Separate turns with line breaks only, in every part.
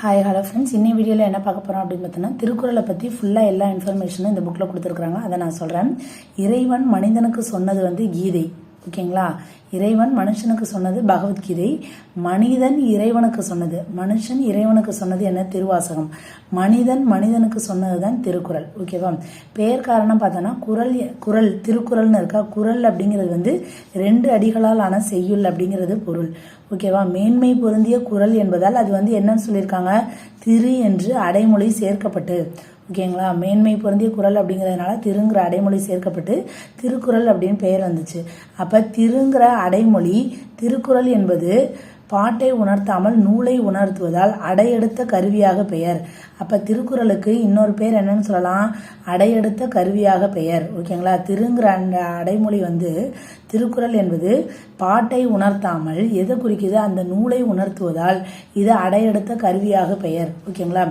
hi hello friends இன்னும் வீடியோவில் என்ன பார்க்க போகிறோம் அப்படின்னு பார்த்தோன்னா திருக்குறளை பற்றி ஃபுல்லாக எல்லா இன்ஃபர்மேஷனும் இந்த புக்கில் கொடுத்துருக்குறாங்க அதை நான் சொல்கிறேன் இறைவன் மனிதனுக்கு சொன்னது வந்து கீதை ஓகேங்களா இறைவன் மனுஷனுக்கு சொன்னது பகவத்கீதை மனிதன் இறைவனுக்கு சொன்னது மனுஷன் இறைவனுக்கு சொன்னது என்ன திருவாசகம் மனிதன் மனிதனுக்கு சொன்னதுதான் திருக்குறள் ஓகேவா பெயர் காரணம் பார்த்தோன்னா குரல் குரல் திருக்குறள்னு இருக்கா குரல் அப்படிங்கிறது வந்து ரெண்டு அடிகளால் ஆன செய்யுள் அப்படிங்கிறது பொருள் ஓகேவா மேன்மை பொருந்திய குரல் என்பதால் அது வந்து என்னன்னு சொல்லியிருக்காங்க திரு என்று அடைமொழி சேர்க்கப்பட்டு ஓகேங்களா மேன்மை பொருந்திய குரல் அப்படிங்கிறதுனால திருங்கிற அடைமொழி சேர்க்கப்பட்டு திருக்குறள் அப்படின்னு பெயர் வந்துச்சு அப்போ திருங்கிற அடைமொழி திருக்குறள் என்பது பாட்டை உணர்த்தாமல் நூலை உணர்த்துவதால் அடையெடுத்த கருவியாக பெயர் அப்போ திருக்குறளுக்கு இன்னொரு பேர் என்னன்னு சொல்லலாம் அடையெடுத்த கருவியாக பெயர் ஓகேங்களா திருங்கிற அந்த அடைமொழி வந்து திருக்குறள் என்பது பாட்டை உணர்த்தாமல் எதை குறிக்குது அந்த நூலை உணர்த்துவதால் இது அடையெடுத்த கருவியாக பெயர் ஓகேங்களா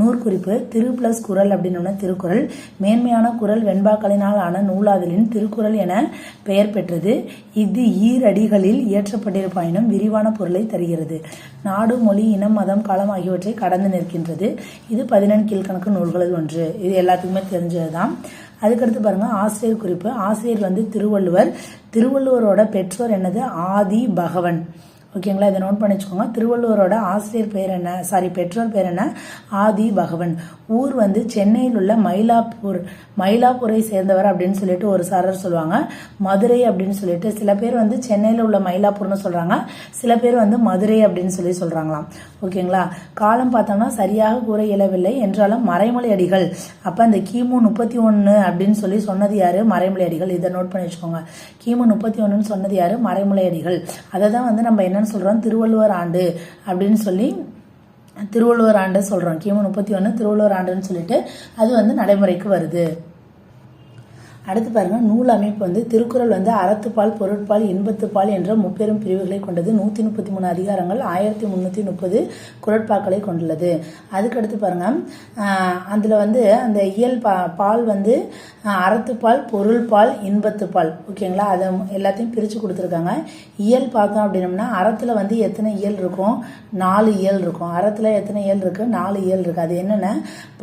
நூற்குறிப்பு திரு பிளஸ் குரல் அப்படின்னோட திருக்குறள் மேன்மையான குரல் வெண்பாக்களினால் ஆன நூலாதலின் திருக்குறள் என பெயர் பெற்றது இது ஈரடிகளில் இயற்றப்பட்டிருப்பாயினும் விரிவான பொருளை தருகிறது நாடு மொழி இனம் மதம் காலம் ஆகியவற்றை கடந்து நிற்கின்றது இது பதினெண் கீழ்கணக்கு நூல்களில் ஒன்று இது எல்லாத்துக்குமே தெரிஞ்சது தான் அதுக்கடுத்து பாருங்கள் ஆசிரியர் குறிப்பு ஆசிரியர் வந்து திருவள்ளுவர் திருவள்ளுவரோட பெற்றோர் என்னது ஆதி பகவன் ஓகேங்களா இதை நோட் பண்ணி வச்சுக்கோங்க திருவள்ளுவரோட ஆசிரியர் பேர் என்ன சாரி பெற்றோர் பேர் என்ன ஆதி பகவன் ஊர் வந்து சென்னையில் உள்ள மயிலாப்பூர் மயிலாப்பூரை சேர்ந்தவர் அப்படின்னு சொல்லிட்டு ஒரு சாரர் சொல்லுவாங்க மதுரை அப்படின்னு சொல்லிட்டு சில பேர் வந்து சென்னையில் உள்ள மயிலாப்பூர்னு சொல்கிறாங்க சில பேர் வந்து மதுரை அப்படின்னு சொல்லி சொல்கிறாங்களாம் ஓகேங்களா காலம் பார்த்தோம்னா சரியாக கூற இயலவில்லை என்றாலும் மறைமொழி அடிகள் அப்போ அந்த கிமு முப்பத்தி ஒன்று அப்படின்னு சொல்லி சொன்னது யார் மறைமொழி அடிகள் இதை நோட் பண்ணி வச்சுக்கோங்க கிமு முப்பத்தி ஒன்றுன்னு சொன்னது யார் மறைமொழி அடிகள் அதை தான் வந்து நம்ம என்ன என்ன சொல்கிறோம் திருவள்ளுவர் ஆண்டு அப்படின்னு சொல்லி திருவள்ளுவர் ஆண்டு சொல்கிறோம் கிமு முப்பத்தி ஒன்று திருவள்ளுவர் ஆண்டுன்னு சொல்லிட்டு அது வந்து நடைமுறைக்கு வருது அடுத்து பாருங்க நூல் அமைப்பு வந்து திருக்குறள் வந்து அறத்துப்பால் பொருட்பால் இன்பத்துப்பால் என்ற முப்பெரும் பிரிவுகளை கொண்டது நூற்றி முப்பத்தி மூணு அதிகாரங்கள் ஆயிரத்தி முன்னூத்தி முப்பது குரட்பாக்களை கொண்டுள்ளது அதுக்கடுத்து பாருங்க அதில் வந்து அந்த இயல் பா பால் வந்து அறத்துப்பால் பொருள்பால் இன்பத்துப்பால் ஓகேங்களா அதை எல்லாத்தையும் பிரித்து கொடுத்துருக்காங்க இயல் பார்த்தோம் அப்படின்னம்னா அறத்தில் வந்து எத்தனை இயல் இருக்கும் நாலு இயல் இருக்கும் அறத்தில் எத்தனை இயல் இருக்கு நாலு இயல் இருக்குது அது என்னென்ன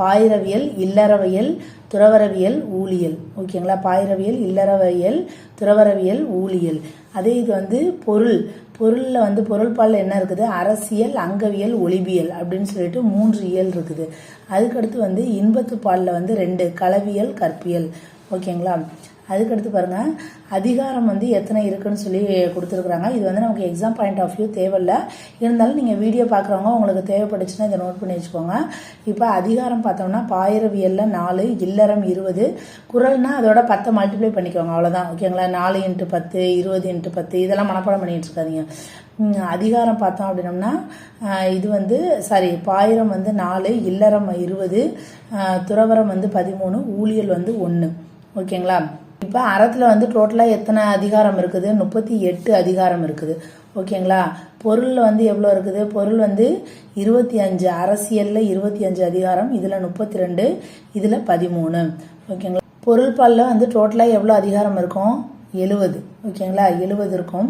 பாயிரவியல் இல்லறவியல் துறவரவியல் ஊழியல் ஓகேங்களா பாயிரவியல் இல்லறவியல் துறவரவியல் ஊழியல் அதே இது வந்து பொருள் பொருளில் வந்து பொருள்பால் என்ன இருக்குது அரசியல் அங்கவியல் ஒளிவியல் அப்படின்னு சொல்லிட்டு மூன்று இயல் இருக்குது அதுக்கடுத்து வந்து இன்பத்து பாலில் வந்து ரெண்டு களவியல் கற்பியல் ஓகேங்களா அதுக்கடுத்து பாருங்கள் அதிகாரம் வந்து எத்தனை இருக்குன்னு சொல்லி கொடுத்துருக்குறாங்க இது வந்து நமக்கு எக்ஸாம் பாயிண்ட் ஆஃப் வியூ தேவையில்ல இருந்தாலும் நீங்கள் வீடியோ பார்க்குறவங்க உங்களுக்கு தேவைப்பட்டுச்சுன்னா இதை நோட் பண்ணி வச்சுக்கோங்க இப்போ அதிகாரம் பார்த்தோம்னா பாயிரவியலில் நாலு இல்லறம் இருபது குரல்னால் அதோட பத்தை மல்டிப்ளை பண்ணிக்கோங்க அவ்வளோதான் ஓகேங்களா நாலு இன்ட்டு பத்து இருபது இன்ட்டு பத்து இதெல்லாம் மனப்பாடம் பண்ணிகிட்டு இருக்காதிங்க அதிகாரம் பார்த்தோம் அப்படின்னம்னா இது வந்து சாரி பாயிரம் வந்து நாலு இல்லறம் இருபது துறவரம் வந்து பதிமூணு ஊழியல் வந்து ஒன்று ஓகேங்களா இப்போ அறத்தில் வந்து டோட்டலாக எத்தனை அதிகாரம் இருக்குது முப்பத்தி எட்டு அதிகாரம் இருக்குது ஓகேங்களா பொருளில் வந்து எவ்வளோ இருக்குது பொருள் வந்து இருபத்தி அஞ்சு அரசியலில் இருபத்தி அஞ்சு அதிகாரம் இதில் முப்பத்தி ரெண்டு இதில் பதிமூணு ஓகேங்களா பொருள் பாலில் வந்து டோட்டலாக எவ்வளோ அதிகாரம் இருக்கும் எழுவது ஓகேங்களா எழுவது இருக்கும்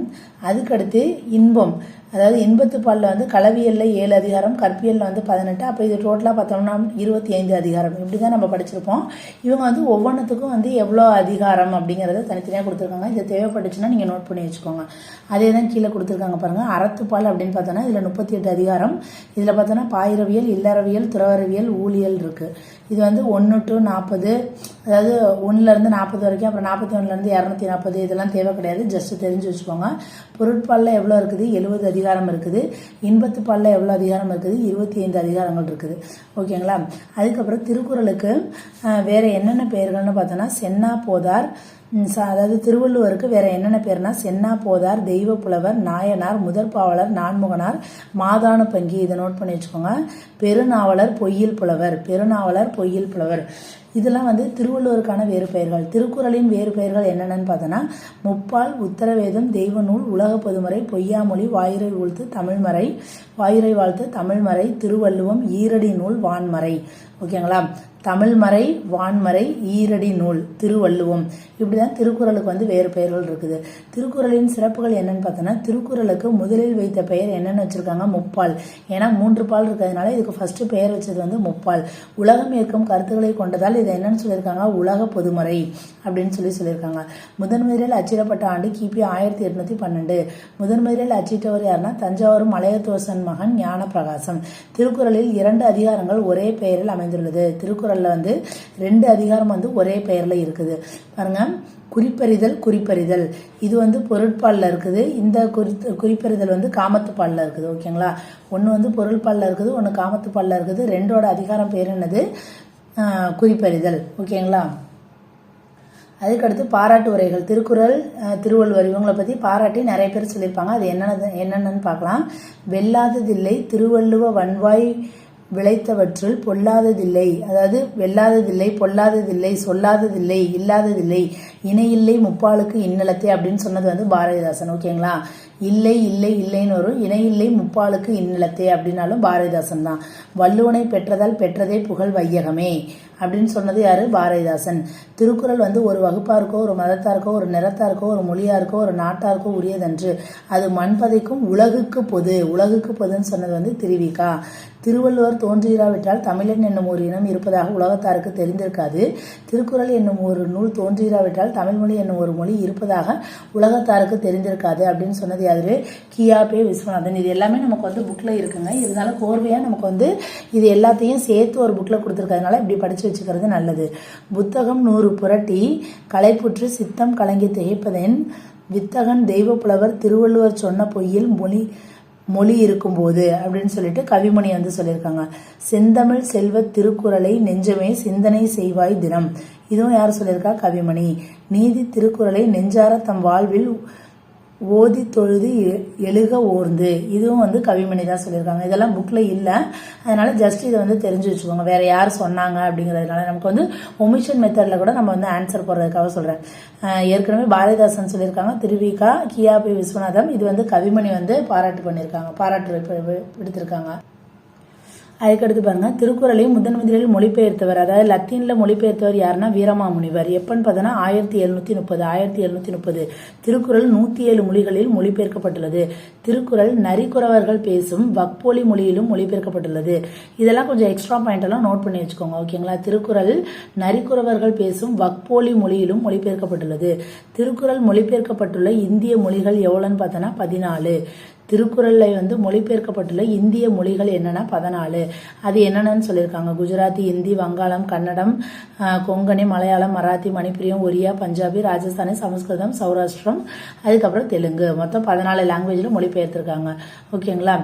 அதுக்கடுத்து இன்பம் அதாவது எண்பத்து பாலில் வந்து கலவியல்ல ஏழு அதிகாரம் கற்பியலில் வந்து பதினெட்டு அப்போ இது டோட்டலாக பார்த்தோம்னா இருபத்தி ஐந்து அதிகாரம் இப்படி தான் நம்ம படிச்சிருப்போம் இவங்க வந்து ஒவ்வொன்றுத்துக்கும் வந்து எவ்வளோ அதிகாரம் அப்படிங்கிறத தனித்தனியாக கொடுத்துருக்காங்க இது தேவைப்பட்டுச்சுன்னா நீங்கள் நோட் பண்ணி வச்சுக்கோங்க அதே தான் கீழே கொடுத்துருக்காங்க பாருங்கள் அறத்துப்பால் அப்படின்னு பார்த்தோன்னா இதில் முப்பத்தி எட்டு அதிகாரம் இதில் பார்த்தோன்னா பாயிரவியல் இல்லறவியல் துறவரவியல் ஊழியல் இருக்குது இது வந்து ஒன்று டு நாற்பது அதாவது ஒன்றுலேருந்து நாற்பது வரைக்கும் அப்புறம் நாற்பத்தி ஒன்றுலேருந்து இரநூத்தி நாற்பது இதெல்லாம் தேவை கிடையாது ஜஸ்ட் தெரிஞ்சு வச்சுக்கோங்க பொருட்பாலில் எவ்வளோ இருக்குது எழுபது அதிகாரம் இருக்குது இன்பத்து பாலில் எவ்வளோ அதிகாரம் இருக்குது இருபத்தி ஐந்து அதிகாரங்கள் இருக்குது ஓகேங்களா அதுக்கப்புறம் திருக்குறளுக்கு வேறு என்னென்ன பெயர்கள்னு பார்த்தோன்னா சென்னா போதார் அதாவது திருவள்ளுவருக்கு வேற என்னென்ன பேர்னா சென்னா போதார் தெய்வ புலவர் நாயனார் முதற்பாவலர் நான்முகனார் மாதான பங்கி இதை நோட் பண்ணி வச்சுக்கோங்க பெருநாவலர் பொய்யில் புலவர் பெருநாவலர் பொய்யில் புலவர் இதெல்லாம் வந்து திருவள்ளுவருக்கான வேறு பெயர்கள் திருக்குறளின் வேறு பெயர்கள் என்னென்னு பார்த்தோன்னா முப்பால் உத்தரவேதம் தெய்வ நூல் உலக பொதுமறை பொய்யாமொழி வாயுரை உழ்த்து தமிழ்மறை வாயுரை வாழ்த்து தமிழ்மறை திருவள்ளுவம் ஈரடி நூல் வான்மறை ஓகேங்களா தமிழ்மறை வான்மறை ஈரடி நூல் திருவள்ளுவம் இப்படிதான் திருக்குறளுக்கு வந்து வேறு பெயர்கள் இருக்குது திருக்குறளின் சிறப்புகள் என்னன்னு பார்த்தோன்னா திருக்குறளுக்கு முதலில் வைத்த பெயர் என்னென்னு வச்சுருக்காங்க முப்பால் ஏன்னா மூன்று பால் இருக்கிறதுனால இதுக்கு ஃபர்ஸ்ட் பெயர் வச்சது வந்து முப்பால் உலகம் ஏற்கும் கருத்துக்களை கொண்டதால் இதை என்னன்னு சொல்லியிருக்காங்க உலக பொதுமறை அப்படின்னு சொல்லி சொல்லியிருக்காங்க முதன்முதலில் அச்சிடப்பட்ட ஆண்டு கிபி ஆயிரத்தி எட்நூற்றி பன்னெண்டு முதன்முதலில் அச்சிட்டவர் யாருன்னா தஞ்சாவூர் மலையத்தோசன் மகன் ஞான பிரகாசம் திருக்குறளில் இரண்டு அதிகாரங்கள் ஒரே பெயரில் அமைந்துள்ளது திருக்குறள் திருக்குறளில் வந்து ரெண்டு அதிகாரம் வந்து ஒரே பெயரில் இருக்குது பாருங்கள் குறிப்பறிதல் குறிப்பறிதல் இது வந்து பொருட்பாலில் இருக்குது இந்த குறி குறிப்பறிதல் வந்து காமத்துப்பாலில் இருக்குது ஓகேங்களா ஒன்று வந்து பொருள்பாலில் இருக்குது ஒன்று காமத்துப்பாலில் இருக்குது ரெண்டோட அதிகாரம் பேர் என்னது குறிப்பறிதல் ஓகேங்களா அதுக்கடுத்து பாராட்டு உரைகள் திருக்குறள் திருவள்ளுவர் இவங்களை பற்றி பாராட்டி நிறைய பேர் சொல்லியிருப்பாங்க அது என்னென்ன என்னென்னு பார்க்கலாம் வெல்லாததில்லை திருவள்ளுவ வன்வாய் விளைத்தவற்றுள் பொல்லாததில்லை அதாவது வெல்லாததில்லை பொல்லாததில்லை சொல்லாததில்லை இல்லாததில்லை இணையில்லை முப்பாளுக்கு இன்னலத்தை அப்படின்னு சொன்னது வந்து பாரதிதாசன் ஓகேங்களா இல்லை இல்லை இல்லைன்னு ஒரு இணையில்லை முப்பாளுக்கு இன்னலத்தை அப்படின்னாலும் பாரதிதாசன் தான் வல்லுவனை பெற்றதால் பெற்றதே புகழ் வையகமே அப்படின்னு சொன்னது யாரு பாரதிதாசன் திருக்குறள் வந்து ஒரு வகுப்பா இருக்கோ ஒரு மதத்தா இருக்கோ ஒரு நிறத்தா இருக்கோ ஒரு மொழியா இருக்கோ ஒரு நாட்டா இருக்கோ உரியதன்று அது மண்பதைக்கும் உலகுக்கு பொது உலகுக்கு பொதுன்னு சொன்னது வந்து திருவிக்கா திருவள்ளுவர் தோன்றியிராவிட்டால் தமிழன் என்னும் ஒரு இனம் இருப்பதாக உலகத்தாருக்கு தெரிந்திருக்காது திருக்குறள் என்னும் ஒரு நூல் தோன்றியிராவிட்டால் ஆனால் தமிழ்மொழி என்னும் ஒரு மொழி இருப்பதாக உலகத்தாருக்கு தெரிந்திருக்காது அப்படின்னு சொன்னது யாரு கியாபே விஸ்வநாதன் இது எல்லாமே நமக்கு வந்து புக்கில் இருக்குங்க இருந்தாலும் கோர்வையாக நமக்கு வந்து இது எல்லாத்தையும் சேர்த்து ஒரு புக்கில் கொடுத்துருக்கறதுனால இப்படி படித்து வச்சுக்கிறது நல்லது புத்தகம் நூறு புரட்டி களைப்புற்று சித்தம் கலங்கி திகைப்பதென் வித்தகன் தெய்வ புலவர் திருவள்ளுவர் சொன்ன பொய்யில் மொழி மொழி இருக்கும்போது அப்படின்னு சொல்லிட்டு கவிமணி வந்து சொல்லியிருக்காங்க செந்தமிழ் செல்வ திருக்குறளை நெஞ்சமே சிந்தனை செய்வாய் தினம் இதுவும் யார் சொல்லியிருக்கா கவிமணி நீதி திருக்குறளை நெஞ்சார தம் வாழ்வில் ஓதி தொழுது எழுக ஓர்ந்து இதுவும் வந்து கவிமணி தான் சொல்லியிருக்காங்க இதெல்லாம் புக்கில் இல்லை அதனால் ஜஸ்ட் இதை வந்து தெரிஞ்சு வச்சுக்கோங்க வேறு யார் சொன்னாங்க அப்படிங்கிறதுனால நமக்கு வந்து ஒமிஷன் மெத்தடில் கூட நம்ம வந்து ஆன்சர் போடுறதுக்காக சொல்கிறேன் ஏற்கனவே பாரதிதாசன் சொல்லியிருக்காங்க திருவிகா கியாபி விஸ்வநாதம் இது வந்து கவிமணி வந்து பாராட்டு பண்ணியிருக்காங்க பாராட்டு விடுத்திருக்காங்க அதுக்கடுத்து பாருங்கள் திருக்குறளையும் முதன் முதலில் மொழிபெயர்த்தவர் அதாவது லத்தீனில் மொழிபெயர்த்தவர் யாருன்னா வீரமாமுனிவர் எப்பன்னு பார்த்தோன்னா ஆயிரத்தி எழுநூற்றி முப்பது ஆயிரத்தி எழுநூற்றி முப்பது திருக்குறள் நூற்றி ஏழு மொழிகளில் மொழிபெயர்க்கப்பட்டுள்ளது திருக்குறள் நரிக்குறவர்கள் பேசும் வக்போலி மொழியிலும் மொழிபெயர்க்கப்பட்டுள்ளது இதெல்லாம் கொஞ்சம் எக்ஸ்ட்ரா பாயிண்ட் எல்லாம் நோட் பண்ணி வச்சுக்கோங்க ஓகேங்களா திருக்குறள் நரிக்குறவர்கள் பேசும் வக்போலி மொழியிலும் மொழிபெயர்க்கப்பட்டுள்ளது திருக்குறள் மொழிபெயர்க்கப்பட்டுள்ள இந்திய மொழிகள் எவ்வளோன்னு பார்த்தோன்னா பதினாலு திருக்குறளில் வந்து மொழிபெயர்க்கப்பட்டுள்ள இந்திய மொழிகள் என்னென்னா பதினாலு அது என்னென்னு சொல்லியிருக்காங்க குஜராத்தி இந்தி வங்காளம் கன்னடம் கொங்கணி மலையாளம் மராத்தி மணிப்பிரியம் ஒரியா பஞ்சாபி ராஜஸ்தானி சமஸ்கிருதம் சௌராஷ்டிரம் அதுக்கப்புறம் தெலுங்கு மொத்தம் பதினாலு லாங்குவேஜில் மொழிபெயர்த்திருக்காங்க ஓகேங்களா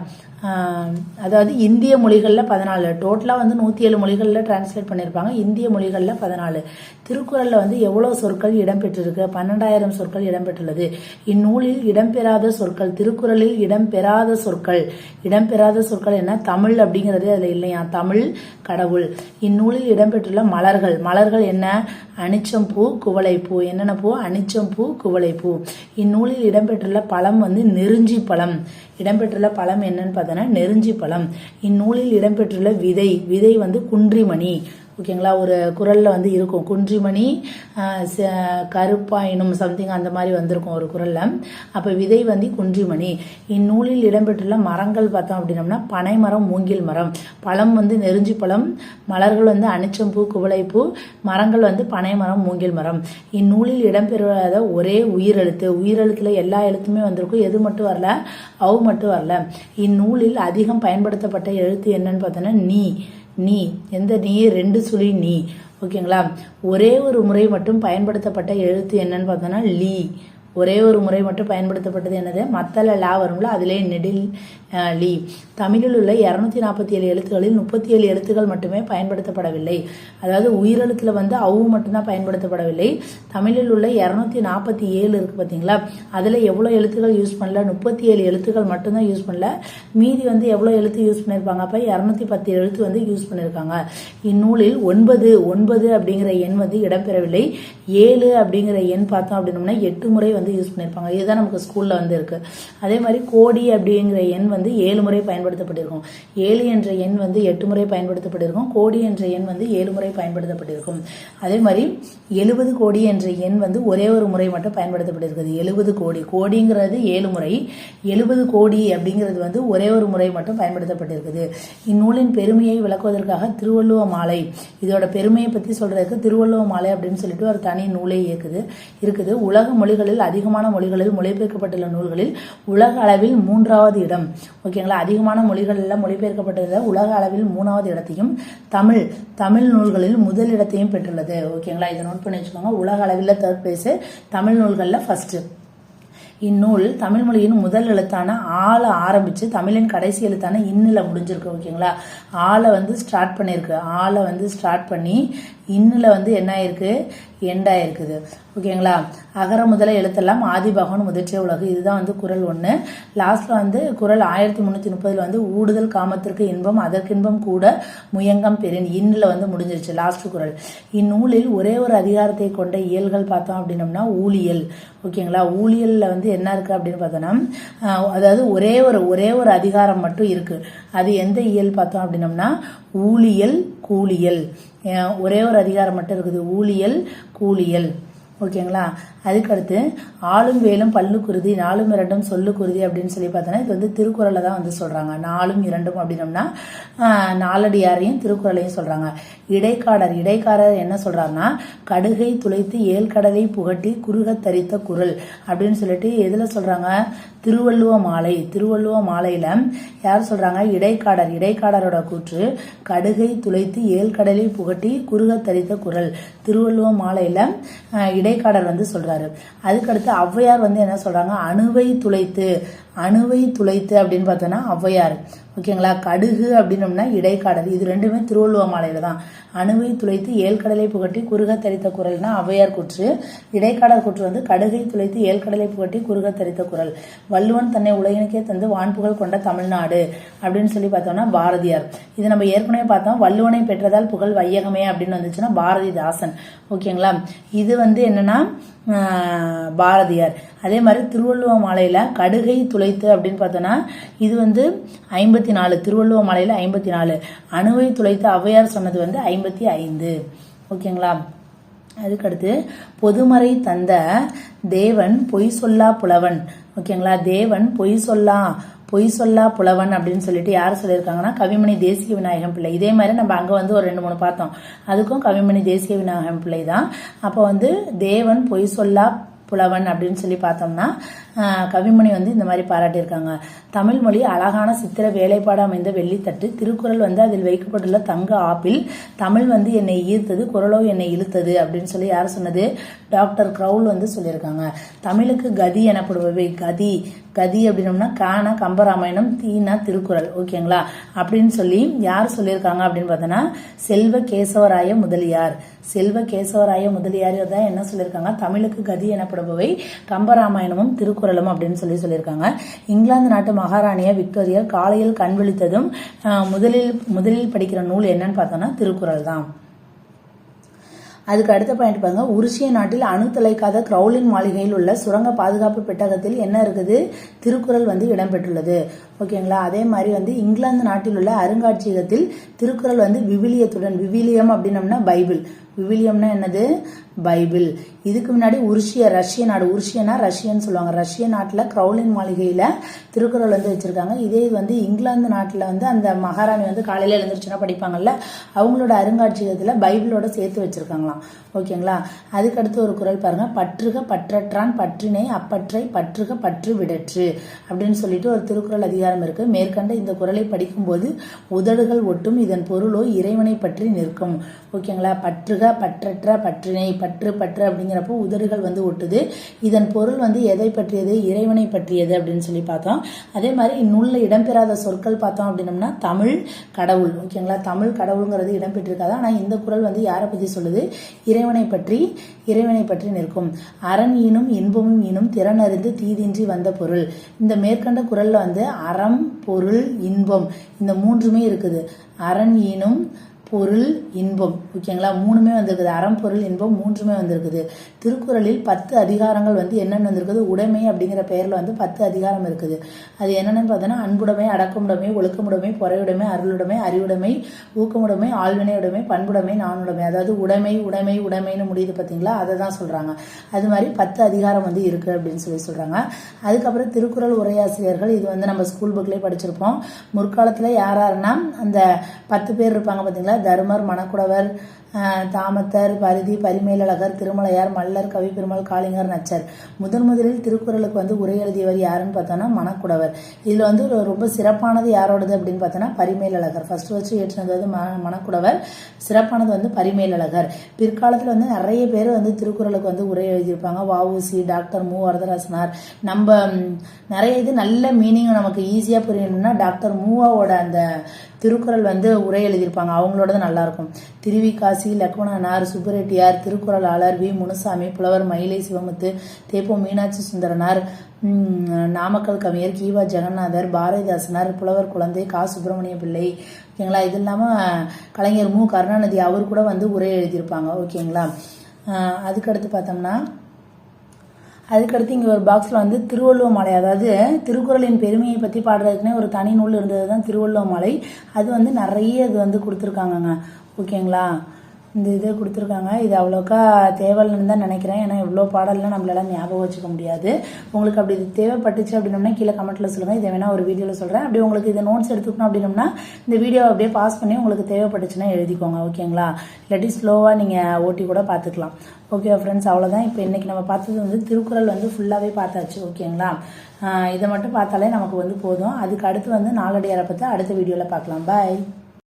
அதாவது இந்திய மொழிகளில் பதினாலு டோட்டலாக வந்து நூற்றி ஏழு மொழிகளில் டிரான்ஸ்லேட் பண்ணியிருப்பாங்க இந்திய மொழிகளில் பதினாலு திருக்குறளில் வந்து எவ்வளோ சொற்கள் இடம்பெற்றிருக்கு பன்னெண்டாயிரம் சொற்கள் இடம்பெற்றுள்ளது இந்நூலில் இடம்பெறாத சொற்கள் திருக்குறளில் இடம்பெறாத சொற்கள் இடம்பெறாத சொற்கள் என்ன தமிழ் அப்படிங்கிறது அதில் இல்லையா தமிழ் கடவுள் இந்நூலில் இடம்பெற்றுள்ள மலர்கள் மலர்கள் என்ன அனிச்சம்பூ குவளைப்பூ என்னென்ன பூ அனிச்சம்பூ குவளைப்பூ இந்நூலில் இடம்பெற்றுள்ள பழம் வந்து நெருஞ்சி பழம் இடம்பெற்றுள்ள பழம் என்னன்னு பார்த்தோன்னா நெருஞ்சி பழம் இந்நூலில் இடம்பெற்றுள்ள விதை விதை வந்து குன்றிமணி ஓகேங்களா ஒரு குரலில் வந்து இருக்கும் குன்றிமணி கருப்பாயினும் சம்திங் அந்த மாதிரி வந்திருக்கும் ஒரு குரலில் அப்போ விதை வந்து குன்றிமணி இந்நூலில் இடம்பெற்றுள்ள மரங்கள் பார்த்தோம் அப்படின்னம்னா பனை மரம் மூங்கில் மரம் பழம் வந்து நெருஞ்சி பழம் மலர்கள் வந்து அனிச்சம்பூ குவளைப்பூ மரங்கள் வந்து பனை மரம் மூங்கில் மரம் இந்நூலில் இடம்பெறாத ஒரே உயிரெழுத்து உயிரெழுத்தில் எல்லா எழுத்துமே வந்திருக்கும் எது மட்டும் வரல அவு மட்டும் வரல இந்நூலில் அதிகம் பயன்படுத்தப்பட்ட எழுத்து என்னன்னு பார்த்தோன்னா நீ நீ எந்த நீ ரெண்டு சுழி நீ ஓகேங்களா ஒரே ஒரு முறை மட்டும் பயன்படுத்தப்பட்ட எழுத்து என்னன்னு பார்த்தோன்னா லீ ஒரே ஒரு முறை மட்டும் பயன்படுத்தப்பட்டது என்னது மத்தல லா வரும்ல அதிலே நெடில் லீ தமிழில் உள்ள இரநூத்தி நாற்பத்தி ஏழு எழுத்துக்களில் முப்பத்தி ஏழு எழுத்துக்கள் மட்டுமே பயன்படுத்தப்படவில்லை அதாவது உயிரெழுத்துல வந்து அவு மட்டும்தான் பயன்படுத்தப்படவில்லை தமிழில் உள்ள இரநூத்தி நாற்பத்தி ஏழு இருக்குது பார்த்தீங்களா அதில் எவ்வளோ எழுத்துக்கள் யூஸ் பண்ணல முப்பத்தி ஏழு எழுத்துக்கள் மட்டும்தான் யூஸ் பண்ணல மீதி வந்து எவ்வளோ எழுத்து யூஸ் பண்ணியிருப்பாங்க அப்போ இரநூத்தி பத்து எழுத்து வந்து யூஸ் பண்ணியிருக்காங்க இந்நூலில் ஒன்பது ஒன்பது அப்படிங்கிற எண் வந்து இடம்பெறவில்லை ஏழு அப்படிங்கிற எண் பார்த்தோம் அப்படின்னோம்னா எட்டு முறை வந்து வந்து யூஸ் பண்ணியிருப்பாங்க இதுதான் நமக்கு ஸ்கூலில் வந்து இருக்குது அதே மாதிரி கோடி அப்படிங்கிற எண் வந்து ஏழு முறை பயன்படுத்தப்பட்டிருக்கும் ஏழு என்ற எண் வந்து எட்டு முறை பயன்படுத்தப்பட்டிருக்கும் கோடி என்ற எண் வந்து ஏழு முறை பயன்படுத்தப்பட்டிருக்கும் அதே மாதிரி எழுபது கோடி என்ற எண் வந்து ஒரே ஒரு முறை மட்டும் பயன்படுத்தப்பட்டிருக்குது எழுபது கோடி கோடிங்கிறது ஏழு முறை எழுபது கோடி அப்படிங்கிறது வந்து ஒரே ஒரு முறை மட்டும் பயன்படுத்தப்பட்டிருக்குது இந்நூலின் பெருமையை விளக்குவதற்காக திருவள்ளுவ மாலை இதோட பெருமையை பற்றி சொல்கிறதுக்கு திருவள்ளுவ மாலை அப்படின்னு சொல்லிட்டு ஒரு தனி நூலே இயக்குது இருக்குது உலக மொழிகளில் அதிகமான மொழிகளில் மொழிபெயர்க்கப்பட்டுள்ள நூல்களில் உலக அளவில் மூன்றாவது இடம் ஓகேங்களா அதிகமான மொழிகளில் மொழிபெயர்க்கப்பட்டுள்ள உலக அளவில் மூணாவது இடத்தையும் தமிழ் தமிழ் நூல்களில் முதல் இடத்தையும் பெற்றுள்ளது ஓகேங்களா இதை நோட் பண்ணி வச்சுக்கோங்க உலக அளவில் தேர்ட் பிளேஸு தமிழ் நூல்களில் ஃபஸ்ட்டு இந்நூல் தமிழ் மொழியின் முதல் எழுத்தான ஆளை ஆரம்பித்து தமிழின் கடைசி எழுத்தான இன்னில் முடிஞ்சிருக்கு ஓகேங்களா ஆளை வந்து ஸ்டார்ட் பண்ணியிருக்கு ஆளை வந்து ஸ்டார்ட் பண்ணி இன்னில் வந்து என்ன இருக்குது எண்டாக இருக்குது ஓகேங்களா அகர முதல எழுத்தெல்லாம் ஆதிபகவன் முதற்றே உலகு இதுதான் வந்து குரல் ஒன்று லாஸ்ட்டில் வந்து குரல் ஆயிரத்தி முந்நூற்றி முப்பதில் வந்து ஊடுதல் காமத்திற்கு இன்பம் அதற்கின்பம் கூட முயங்கம் பெறின் இன்னில் வந்து முடிஞ்சிருச்சு லாஸ்ட் குரல் இந்நூலில் ஒரே ஒரு அதிகாரத்தை கொண்ட இயல்கள் பார்த்தோம் அப்படின்னம்னா ஊழியல் ஓகேங்களா ஊழியலில் வந்து என்ன இருக்குது அப்படின்னு பார்த்தோன்னா அதாவது ஒரே ஒரு ஒரே ஒரு அதிகாரம் மட்டும் இருக்குது அது எந்த இயல் பார்த்தோம் அப்படின்னம்னா ஊழியல் கூலியல் ஒரே ஒரு அதிகாரம் மட்டும் இருக்குது ஊழியல் கூலியல் ஓகேங்களா அதுக்கடுத்து ஆளும் வேலும் பல்லு குருதி நாலும் இரண்டும் சொல்லு குருதி அப்படின்னு சொல்லி பார்த்தோன்னா இது வந்து திருக்குறளில் தான் வந்து சொல்கிறாங்க நாலும் இரண்டும் அப்படின்னம்னா நாலடியாரையும் திருக்குறளையும் சொல்கிறாங்க இடைக்காடர் இடைக்காரர் என்ன சொல்கிறாருன்னா கடுகை துளைத்து ஏழ்கடலை புகட்டி குறுக தரித்த குரல் அப்படின்னு சொல்லிட்டு எதில் சொல்கிறாங்க திருவள்ளுவ மாலை திருவள்ளுவ மாலையில் யார் சொல்கிறாங்க இடைக்காடர் இடைக்காடரோட கூற்று கடுகை துளைத்து ஏழ்கடலை புகட்டி குறுக தரித்த குரல் திருவள்ளுவ மாலையில் இடை இடைக்காடல் வந்து சொல்றாரு அதுக்கடுத்து ஔவையார் வந்து என்ன சொல்றாங்க அணுவை துளைத்து அணுவை துளைத்து அப்படின்னு பார்த்தோன்னா ஔவையார் ஓகேங்களா கடுகு அப்படின்னம்னா இடைக்காடல் இது ரெண்டுமே திருவள்ளுவ மாலையில் தான் அணுவை துளைத்து ஏழ்கடலை புகட்டி குறுக தரித்த குரல்னா ஔவையார் குற்று இடைக்காடல் குற்று வந்து கடுகை துளைத்து ஏழ்கடலை புகட்டி குறுக தரித்த குரல் வள்ளுவன் தன்னை உலகினுக்கே தந்து வான்புகழ் கொண்ட தமிழ்நாடு அப்படின்னு சொல்லி பார்த்தோம்னா பாரதியார் இது நம்ம ஏற்கனவே பார்த்தோம் வள்ளுவனை பெற்றதால் புகழ் வையகமே அப்படின்னு வந்துச்சுன்னா பாரதிதாசன் ஓகேங்களா இது வந்து என்னன்னா பாரதியார் அதே மாதிரி மாலையில் கடுகை துளைத்து அப்படின்னு பார்த்தோன்னா இது வந்து ஐம்பத்தி நாலு மாலையில் ஐம்பத்தி நாலு அணுவை துளைத்து ஔவையார் சொன்னது வந்து ஐம்பத்தி ஐந்து ஓகேங்களா அதுக்கடுத்து பொதுமறை தந்த தேவன் பொய் சொல்லா புலவன் ஓகேங்களா தேவன் பொய் சொல்லா பொய் சொல்லா புலவன் அப்படின்னு சொல்லிட்டு யார் சொல்லியிருக்காங்கன்னா கவிமணி தேசிய விநாயகம் பிள்ளை இதே மாதிரி நம்ம அங்கே வந்து ஒரு ரெண்டு மூணு பார்த்தோம் அதுக்கும் கவிமணி தேசிய விநாயகம் பிள்ளை தான் அப்போ வந்து தேவன் பொய் சொல்லா புலவன் அப்படின்னு சொல்லி பார்த்தோம்னா கவிமணி வந்து இந்த மாதிரி பாராட்டியிருக்காங்க தமிழ் மொழி அழகான சித்திர வேலைப்பாடு அமைந்த வெள்ளித்தட்டு திருக்குறள் வந்து அதில் வைக்கப்பட்டுள்ள தங்க ஆப்பிள் தமிழ் வந்து என்னை ஈர்த்தது குரலோ என்னை இழுத்தது அப்படின்னு சொல்லி யார் சொன்னது டாக்டர் க்ரௌல் வந்து சொல்லியிருக்காங்க தமிழுக்கு கதி எனப்படுபவை கதி கதி அப்படின்னம்னா காண கம்பராமாயணம் தீனா திருக்குறள் ஓகேங்களா அப்படின்னு சொல்லி யார் சொல்லியிருக்காங்க அப்படின்னு பார்த்தோன்னா செல்வ கேசவராய முதலியார் செல்வ கேசவராய முதலியார் தான் என்ன சொல்லியிருக்காங்க தமிழுக்கு கதி எனப்படுபவை கம்பராமாயணமும் திருக்குறள் புரளும் அப்படின்னு சொல்லி சொல்லியிருக்காங்க இங்கிலாந்து நாட்டு மகாராணியா விக்டோரியா காலையில் கண் விழித்ததும் முதலில் முதலில் படிக்கிற நூல் என்னன்னு பார்த்தோம்னா திருக்குறள் தான் அதுக்கு அடுத்த பாயிண்ட் பாருங்க உருசிய நாட்டில் அணு தலைக்காத கிரௌலின் மாளிகையில் உள்ள சுரங்க பாதுகாப்பு பெட்டகத்தில் என்ன இருக்குது திருக்குறள் வந்து இடம்பெற்றுள்ளது ஓகேங்களா அதே மாதிரி வந்து இங்கிலாந்து நாட்டில் உள்ள அருங்காட்சியகத்தில் திருக்குறள் வந்து விவிலியத்துடன் விவிலியம் அப்படின்னம்னா பைபிள் விவிலியம்னா என்னது பைபிள் இதுக்கு முன்னாடி உருசிய ரஷ்ய நாடு உருசியனா ரஷ்யன்னு சொல்லுவாங்க ரஷ்ய நாட்டில் க்ரௌலின் மாளிகையில் திருக்குறள் வந்து வச்சுருக்காங்க இதே இது வந்து இங்கிலாந்து நாட்டில் வந்து அந்த மகாராணி வந்து காலையில் எழுந்திரிச்சுன்னா படிப்பாங்கல்ல அவங்களோட அருங்காட்சியகத்தில் பைபிளோட சேர்த்து வச்சுருக்காங்களாம் ஓகேங்களா அதுக்கடுத்து ஒரு குரல் பாருங்கள் பற்றுக பற்றற்றான் பற்றினை அப்பற்றை பற்றுக பற்று விடற்று அப்படின்னு சொல்லிட்டு ஒரு திருக்குறள் அதிகாரம் இருக்குது மேற்கண்ட இந்த குரலை படிக்கும்போது உதடுகள் ஒட்டும் இதன் பொருளோ இறைவனை பற்றி நிற்கும் ஓகேங்களா பற்றுக பற்றற்ற பற்றினை பற்று பற்று அப்படிங்கிறப்போ உதடுகள் வந்து ஒட்டுது இதன் பொருள் வந்து எதை பற்றியது இறைவனை பற்றியது அப்படின்னு சொல்லி பார்த்தோம் அதே மாதிரி இந்நூலில் இடம்பெறாத சொற்கள் பார்த்தோம் அப்படின்னம்னா தமிழ் கடவுள் ஓகேங்களா தமிழ் கடவுளுங்கிறது இடம்பெற்றிருக்காது ஆனால் இந்த குரல் வந்து யாரை பற்றி சொல்லுது இறைவனை பற்றி இறைவனை பற்றி நிற்கும் அரண் ஈனும் இன்பமும் ஈனும் அறிந்து தீதின்றி வந்த பொருள் இந்த மேற்கண்ட குரலில் வந்து அறம் பொருள் இன்பம் இந்த மூன்றுமே இருக்குது அறன் ஈனும் பொருள் இன்பம் ஓகேங்களா மூணுமே வந்திருக்குது அறம் பொருள் இன்பம் மூன்றுமே வந்திருக்குது திருக்குறளில் பத்து அதிகாரங்கள் வந்து என்னென்னு வந்திருக்குது உடைமை அப்படிங்கிற பெயரில் வந்து பத்து அதிகாரம் இருக்குது அது என்னென்னு பார்த்தோன்னா அன்புடைமை அடக்கமுடைமை ஒழுக்கமுடைமை பொறையுடைமை அருளுடைமை அறிவுடைமை ஊக்கமுடைமை ஆழ்வினையுடைமை பண்புடைமை நானுடைமை அதாவது உடைமை உடைமை உடைமைன்னு முடியுது பார்த்தீங்களா அதை தான் சொல்கிறாங்க அது மாதிரி பத்து அதிகாரம் வந்து இருக்குது அப்படின்னு சொல்லி சொல்கிறாங்க அதுக்கப்புறம் திருக்குறள் உரையாசிரியர்கள் இது வந்து நம்ம ஸ்கூல் புக்லேயே படிச்சிருப்போம் முற்காலத்தில் யார் யாருன்னா அந்த பத்து பேர் இருப்பாங்க பார்த்தீங்களா தருமர் மணக்குடவர் தாமத்தர் பரிதி பரிமேலழகர் திருமலையார் மல்லர் கவி பெருமாள் காளிங்கர் நச்சர் முதன் முதலில் திருக்குறளுக்கு வந்து உரை எழுதியவர் யாருன்னு பார்த்தோன்னா மணக்குடவர் இதில் வந்து ரொம்ப சிறப்பானது யாரோடது அப்படின்னு பார்த்தோன்னா பரிமேலழகர் ஃபர்ஸ்ட் வச்சு ஏற்றினது வந்து ம மணக்குடவர் சிறப்பானது வந்து பரிமேலழகர் பிற்காலத்தில் வந்து நிறைய பேர் வந்து திருக்குறளுக்கு வந்து உரை எழுதியிருப்பாங்க வஉசி டாக்டர் மு வரதராசனார் நம்ம நிறைய இது நல்ல மீனிங் நமக்கு ஈஸியாக புரியணும்னா டாக்டர் மூவாவோட அந்த திருக்குறள் வந்து உரை எழுதியிருப்பாங்க அவங்களோட அவங்களோடது நல்லாயிருக்கும் திருவிகாசி லக்மணனார் சுப்புரெட்டியார் திருக்குறளாளர் வி முனுசாமி புலவர் மயிலை சிவமுத்து தேப்போ மீனாட்சி சுந்தரனார் நாமக்கல் கவிஞர் கீவா ஜெகநாதர் பாரதிதாசனார் புலவர் குழந்தை கா சுப்பிரமணிய பிள்ளை ஓகேங்களா இது இல்லாமல் கலைஞர் மு கருணாநிதி அவர் கூட வந்து உரை எழுதியிருப்பாங்க ஓகேங்களா அதுக்கடுத்து பார்த்தோம்னா அதுக்கடுத்து இங்கே ஒரு பாக்ஸில் வந்து திருவள்ளுவமலை அதாவது திருக்குறளின் பெருமையை பற்றி பாடுறதுக்குனே ஒரு தனி நூல் இருந்தது தான் திருவள்ளுவமலை அது வந்து நிறைய இது வந்து கொடுத்துருக்காங்கங்க ஓகேங்களா இந்த இது கொடுத்துருக்காங்க இது அவ்வளோக்கா தேவையில்லைன்னு தான் நினைக்கிறேன் ஏன்னா இவ்வளோ பாடல்லாம் நம்மளால ஞாபகம் வச்சுக்க முடியாது உங்களுக்கு அப்படி இது தேவைப்பட்டுச்சு அப்படின்னோம்னா கீழே கமெண்ட்டில் சொல்லுங்கள் இதை வேணால் ஒரு வீடியோவில் சொல்கிறேன் அப்படி உங்களுக்கு இதை நோட்ஸ் எடுத்துக்கணும் அப்படின்னோம்னா இந்த வீடியோ அப்படியே பாஸ் பண்ணி உங்களுக்கு தேவைப்பட்டுச்சுன்னா எழுதிக்கோங்க ஓகேங்களா இல்லாட்டி ஸ்லோவாக நீங்கள் ஓட்டி கூட பார்த்துக்கலாம் ஓகே ஃப்ரெண்ட்ஸ் அவ்வளோதான் இப்போ இன்றைக்கி நம்ம பார்த்தது வந்து திருக்குறள் வந்து ஃபுல்லாகவே பார்த்தாச்சு ஓகேங்களா இதை மட்டும் பார்த்தாலே நமக்கு வந்து போதும் அதுக்கு அடுத்து வந்து நாளடியாரை பார்த்து அடுத்த வீடியோவில் பார்க்கலாம் பாய்